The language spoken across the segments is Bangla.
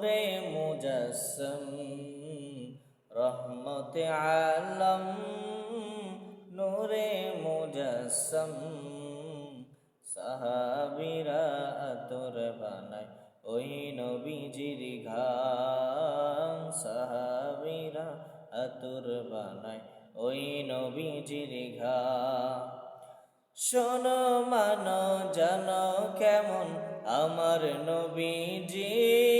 নূরে মুজাসম, রহমত আলম, নূরে মুজাসম। সাহাবিরা আতর বানায় ওই নবীজির ঘাম। সাহাবিরা আতর বানায় ওই নবীজির ঘাম। শোনো মানো জানো কেমন আমার নবীজি।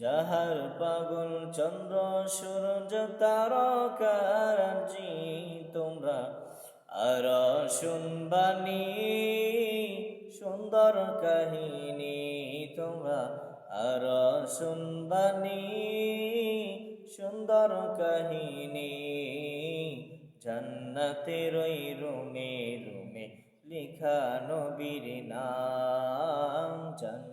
যাহার পাগল চন্দ্র, সূর্য তারকারাজি তোমরা আর শুনবানি সুন্দর কাহিনী, তোমরা আর শুনবানি সুন্দর কাহিনী, জান্নাতের ওই রুমে রুমে লেখা নবীর নাম জান্নাতের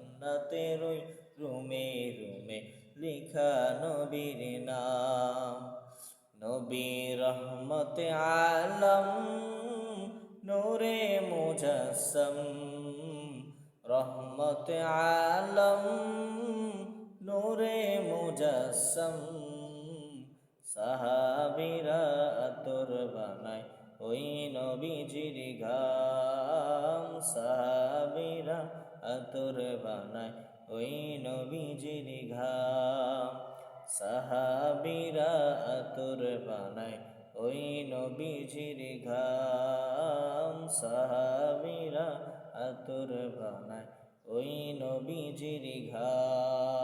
লেখা নবীর নাম। নবী রহমতে আলম, নূরে মুজাসম। রহমতে আলম, নূরে মুজাসম। সাহাবিরা আতর বানায় ওই নবীজির ঘাম সাহাবিরা আতর বানায় ওই নবীজির ঘাম। সাহাবিরা আতর বানায় ওই নবীজির ঘাম। সাহাবিরা আতর বানায় ওই নবীজির ঘাম।